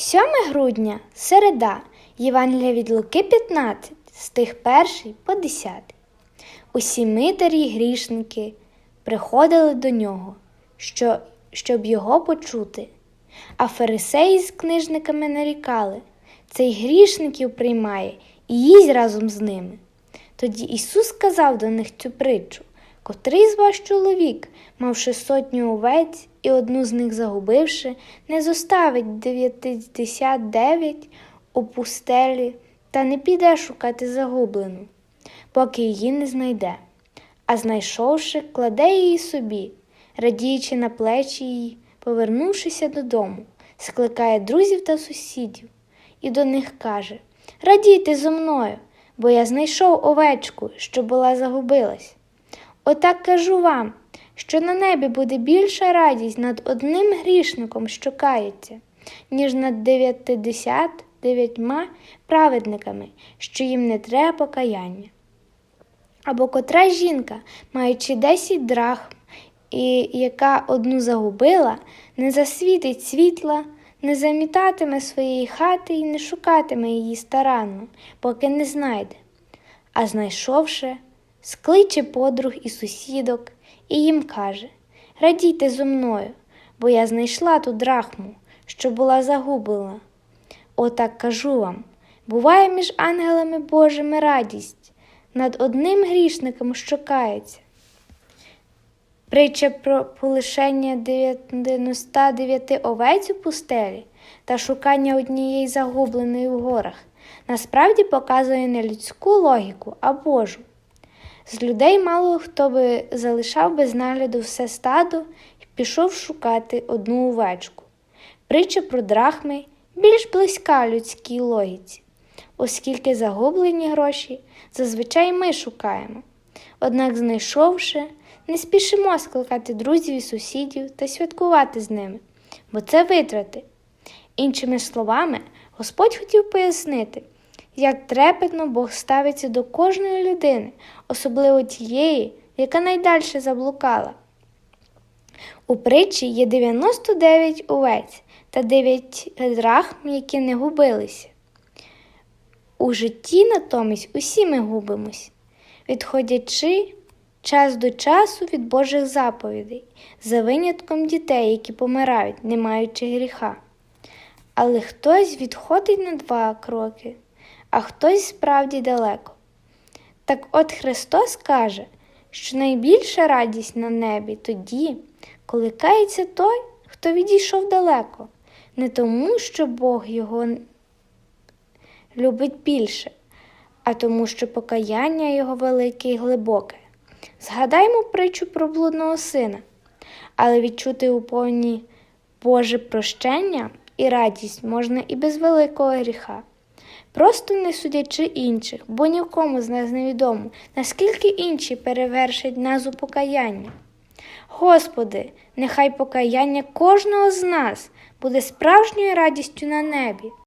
7 грудня середа, Євангелія від Луки 15, стих 1 по 10. Усі митарі й грішники приходили до нього, що, щоб його почути. А фарисеї з книжниками нарікали цей грішників приймає і їсть разом з ними. Тоді Ісус сказав до них цю притчу, котрий з вас чоловік, мавши сотню овець і одну з них загубивши, не зоставить дев'ятдесят дев'ять у пустелі та не піде шукати загублену, поки її не знайде. А знайшовши, кладе її собі, радіючи на плечі її, повернувшися додому, скликає друзів та сусідів і до них каже Радійте зо мною, бо я знайшов овечку, що була загубилась. Отак кажу вам, що на небі буде більша радість над одним грішником, що кається, ніж над дев'ятдесят дев'ятьма праведниками, що їм не треба покаяння. Або котра жінка, маючи десять драхм, і яка одну загубила, не засвітить світла, не замітатиме своєї хати і не шукатиме її старанно, поки не знайде. А знайшовши, скличе подруг і сусідок і їм каже Радійте зо мною, бо я знайшла ту драхму, що була загублена. Отак кажу вам буває між ангелами Божими радість над одним грішником, що кається. Притча про полишення 99 овець у пустелі та шукання однієї загубленої в горах насправді показує не людську логіку, а Божу. З людей мало хто би залишав без нагляду все стадо і пішов шукати одну овечку. Притча про драхми більш близька людській логіці, оскільки загублені гроші зазвичай ми шукаємо. Однак, знайшовши, не спішимо скликати друзів і сусідів та святкувати з ними, бо це витрати. Іншими словами, Господь хотів пояснити, як трепетно Бог ставиться до кожної людини, особливо тієї, яка найдальше заблукала. У притчі є 99 овець та 9 драхм, які не губилися. У житті натомість усі ми губимось, відходячи час до часу від Божих заповідей, за винятком дітей, які помирають, не маючи гріха. Але хтось відходить на два кроки, а хтось справді далеко. Так от Христос каже, що найбільша радість на небі тоді, коли кається той, хто відійшов далеко, не тому, що Бог його любить більше, а тому, що покаяння його велике і глибоке. Згадаймо притчу про блудного сина, але відчути у повні Боже прощення і радість можна і без великого гріха, просто не судячи інших, бо нікому з нас невідомо, наскільки інші перевершать нас у покаяння. Господи, нехай покаяння кожного з нас буде справжньою радістю на небі.